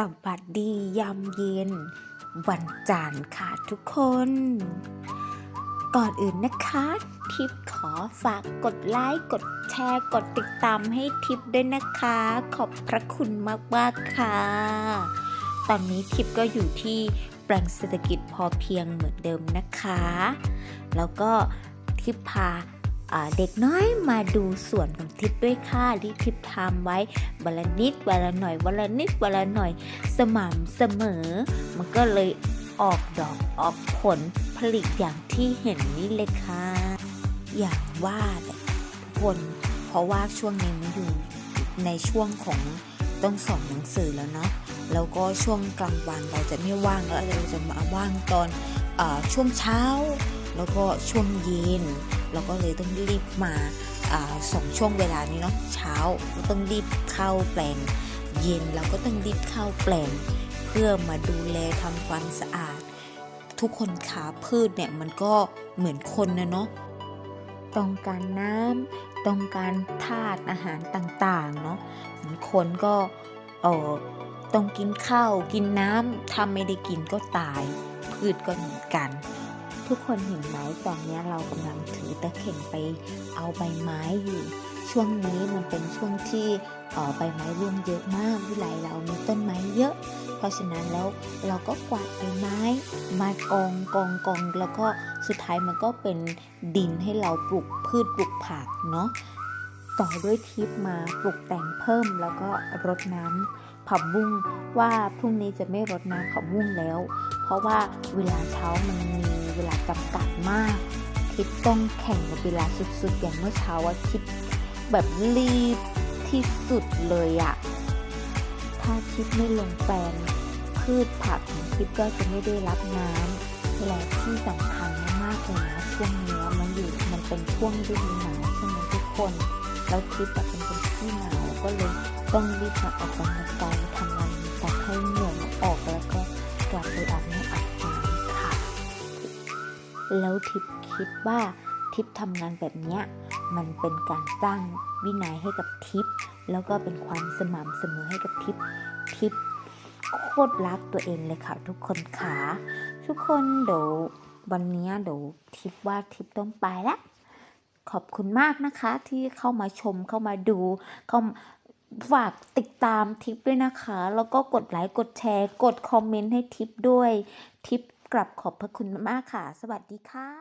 สวัสดียามเย็น วันจันทร์ค่ะทุกคน ก่อนอื่นนะคะทิปขอฝากกดไลค์กดแชร์กดติดตามให้ทิปด้วยนะคะ ขอบพระคุณมากๆค่ะ ตอนนี้ทิปก็อยู่ที่แปลงเศรษฐกิจพอเพียงเหมือนเดิมนะคะ แล้วก็ทิปพาอ่า เด็กน้อยมาดูสวนของทิปด้วยค่ะที่ทิปทำไว้วันละนิดวันละหน่อยวันละนิดวันละหน่อย สม่ำเสมอ มันก็เลยออกดอกออกผลผลิตอย่างที่เห็นนี่เลยค่ะ อย่างว่าเนี่ยทุกคน เพราะว่าช่วงนี้มันอยู่ในช่วงของต้องสอนหนังสือแล้วเนาะแล้วก็ช่วงกลางวันเราจะไม่ว่างแล้วเราจะมาว่างตอนอช่วงเช้า แล้วก็ช่วงเย็น เราก็เลยต้องรีบมาอาสองช่วงเวลานี้เนาะเช้าก็ต้องรีบเข้าแปลง เย็นเราก็ต้องรีบเข้าแปลง เพื่อมาดูแลทำความสะอาด ทุกคนขาพืชเนี่ยมันก็เหมือนคนนะเนาะต้องการน้ำต้องการธาตุอาหารต่างๆเนาะเหมือนคนก็เออต้องกินข้าวกินน้ำถ้าไม่ได้กินก็ตาย พืชก็เหมือนกัน ทุกคนเห็นไหมตอนนี้เรากำลังถือตะเข่งไปเอาใบไม้อยู่ ช่วงนี้มันเป็นช่วงที่ต่อใบไม้ร่วงเยอะมากวิไลเรามีต้นไม้เยอะ เพราะฉะนั้นแล้วเราก็กวาดใบไม้มากองกองกองแล้วก็สุดท้ายมันก็เป็นดินให้เราปลูกพืชปลูกผักเนาะต่อด้วยทิปมาปลูกแต่งเพิ่มแล้วก็รดน้ำผักบุ้งว่าพรุ่งนี้จะไม่รดน้ำผักบุ้งแล้ว เพราะว่าเวลาเช้ามันมี เวลาจำกัดมากทิปต้องแข่งกับเวลาสุดๆ อย่างเมื่อเช้าว่าทิปแบบรีบที่สุดเลยอะถ้าทิปไม่ลงแปลงพืชผักของทิพย์ก็จะไม่ได้รับน้ำและที่สำคัญมากๆเลยนะช่วงเนี้มันอยู่มันเป็นช่วงฤดูหนาวใช่ไหมทุกคน แล้วทิพย์แบบเป็นคนที่หนาวก็เลยต้องรีบมาออกกำลังกาย แล้วทิพคิดว่าทิพทำงานแบบเนี้ยมันเป็นการสร้างวินัยให้กับทิพแล้วก็เป็นความสม่ำเสมอให้กับทิพทิพโคตรรักตัวเองเลยค่ะทุกคนค่ะทุกคนเดี๋ยววันนี้เดี๋ยวทิปว่าทิปต้องไปละขอบคุณมากนะคะที่เข้ามาชมเข้ามาดูเข้าฝากติดตามทิปด้วยนะคะ แล้วก็กดไลค์กดแชร์ กดคอมเมนต์ให้ทิปด้วยทิป กลับขอบพระคุณมากค่ะ สวัสดีค่ะ